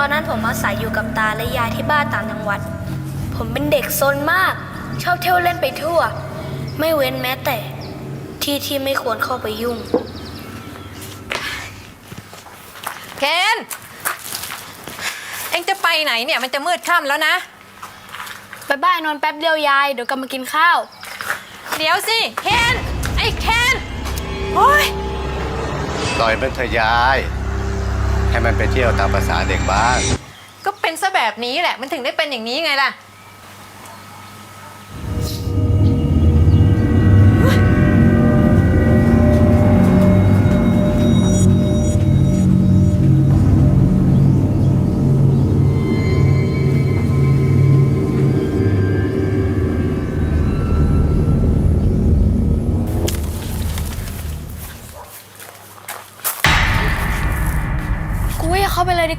ตอนนั้นผมอาศัยอยู่กับตาและยายที่บ้านต่างจังหวัด ผมเป็นเด็กซนมาก ชอบเที่ยวเล่นไปทั่ว ไม่เว้นแม้แต่ ที่ที่ไม่ควรเข้าไปยุ่ง เคนเอ็งจะไปไหนเนี่ยมันจะมืดค่ำแล้วนะ ไปบ้านนอนแป๊บเดียวยาย เดี๋ยวกลับมากินข้าว เดี๋ยวสิเคนไอ้เคนโอ้ย ปล่อยมันเถอะยาย ให้มันไปเที่ยวตามภาษาเด็กบ้าง ก็เป็นซะแบบนี้แหละ มันถึงได้เป็นอย่างนี้ไงล่ะ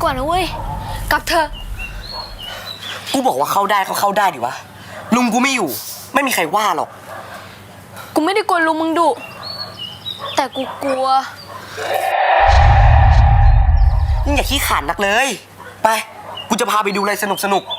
อย่าเข้าไปเลยดีกว่านะเว้ย กลับเถอะ กูบอกว่าเข้าได้ก็เข้าได้ดิวะ ลุงกูไม่อยู่ ไม่มีใครว่าหรอก กูไม่ได้กลัวลุงมึงดุ แต่กูกลัวยิ่งอย่าขี้ขานนักเลย ไป กูจะพาไปดูอะไรสนุกสนุกเ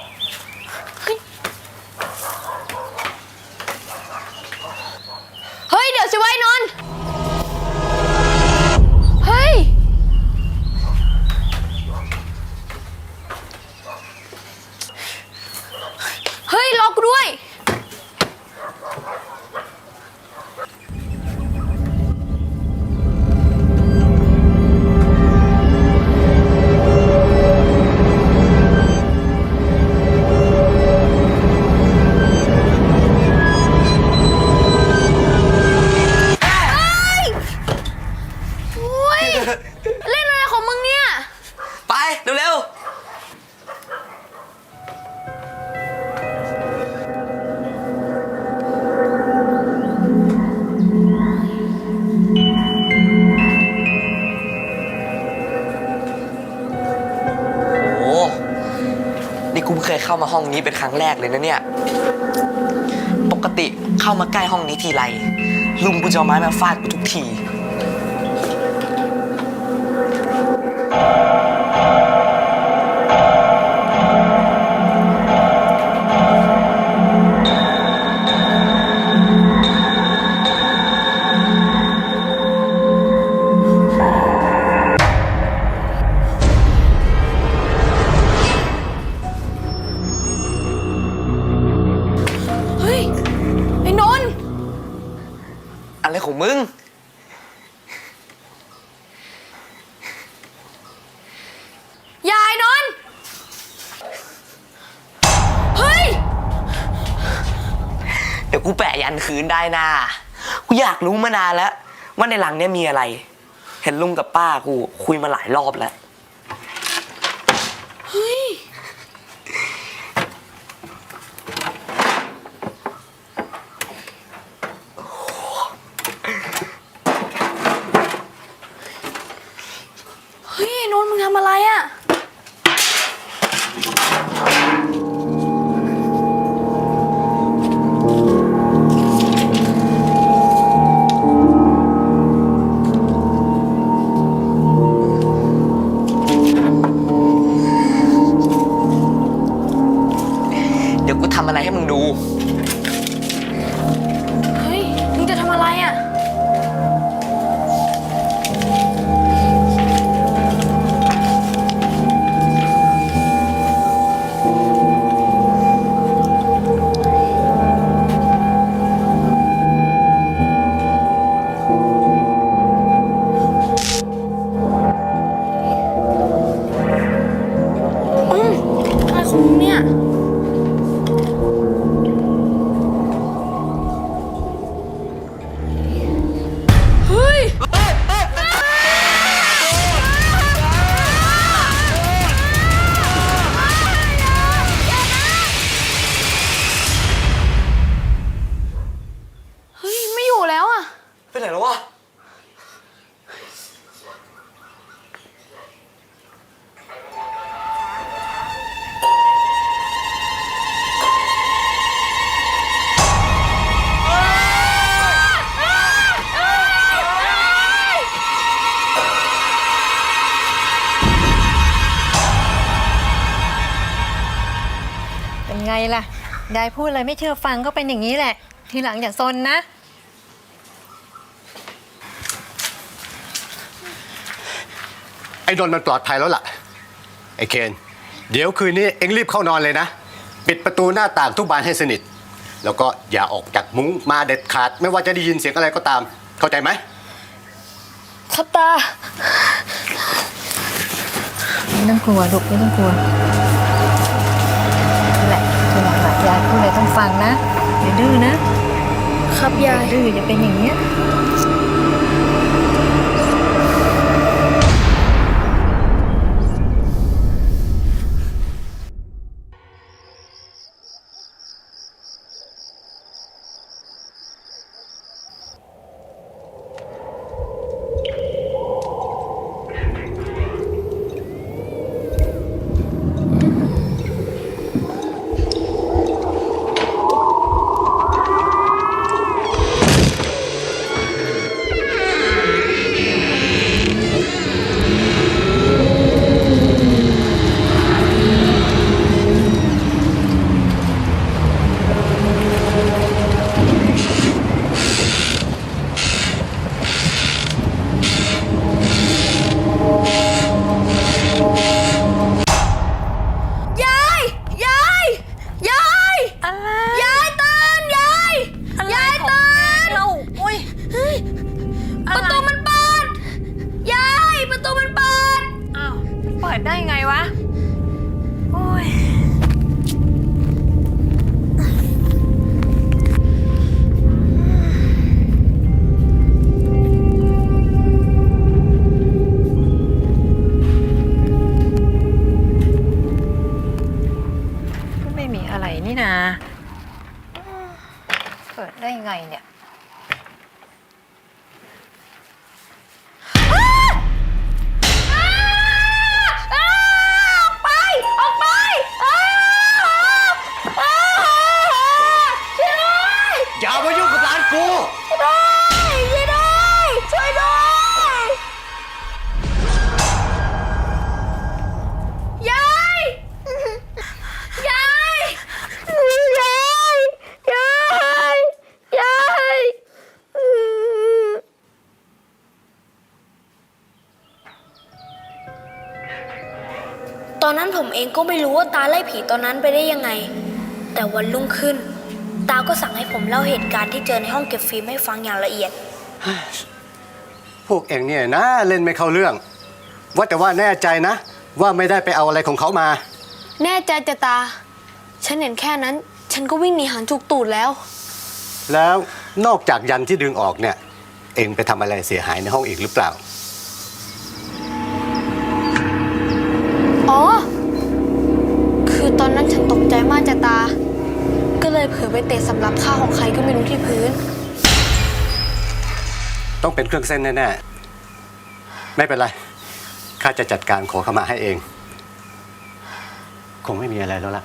งเคยเข้ามาห้องนี้เป็นครั้งแรกเลยนะเนี่ย ปกติเข้ามาใกล้ห้องนี้ทีไร ลุงกูจะเอาไม้มาฟาดกูทุกทีเอะไรของมึง ยายนนท์เฮ้ย เดี๋ยวกูแปะยันคืนได้นะกูอยากรู้มานานแล้ว ว่าในหลังเนี่ยมีอะไร เห็นลุงกับป้ากูคุยมาหลายรอบแล้ว ล่ะ ยายพูดอะไรไม่เชื่อฟังก็เป็นอย่างนี้แหละ ทีหลังอย่าซนนะ ไอ้นนท์มันปลอดภัยแล้วล่ะ ไอ้เคน เดี๋ยวคืนนี้เอ็งรีบเข้านอนเลยนะ ปิดประตูหน้าต่างทุกบานให้สนิท แล้วก็อย่าออกจากมุ้งมาเด็ดขาด ไม่ว่าจะได้ยินเสียงอะไรก็ตาม เข้าใจไหม ครับตา ไม่ต้องกลัวลูกไม่ต้องกลัว อะยายพูดอะไรต้องฟังนะอย่าดื้อนะ ครับยายดื้อจะเป็นอย่างเนี้ยย ยประตูมันเปิด ยายประตูมันเปิด อ้าว เปิดได้ไงวะ โอ้ย ก็ไม่มีอะไรนี่นา เปิดได้ไงเนี่ย ตอนนั้นผมเองก็ไม่รู้ว่าตาไล่ผีตอนนั้นไปได้ยังไง แต่วันรุ่งขึ้น ตาก็สั่งให้ผมเล่าเหตุการณ์ที่เจอในห้องเก็บฟิล์มให้ฟังอย่างละเอียด พวกเอ็งเนี่ยนะเล่นไม่เข้าเรื่อง ว่าแต่ว่าแน่ใจนะ ว่าไม่ได้ไปเอาอะไรของเขามา แน่ใจจะตา ฉันเห็นแค่นั้น ฉันก็วิ่งหนีหันจุกตูดแล้ว แล้วนอกจากยันที่ดึงออกเนี่ย เอ็งไปทำอะไรเสียหายในห้องอีกหรือเปล่า เลยเผลอไปเตะสำรับข้าวของใครก็ไม่รู้ที่พื้น ต้องเป็นเครื่องเส้นแน่ๆ ไม่เป็นไร ข้าจะจัดการขอขมาให้เอง คงไม่มีอะไรแล้วล่ะ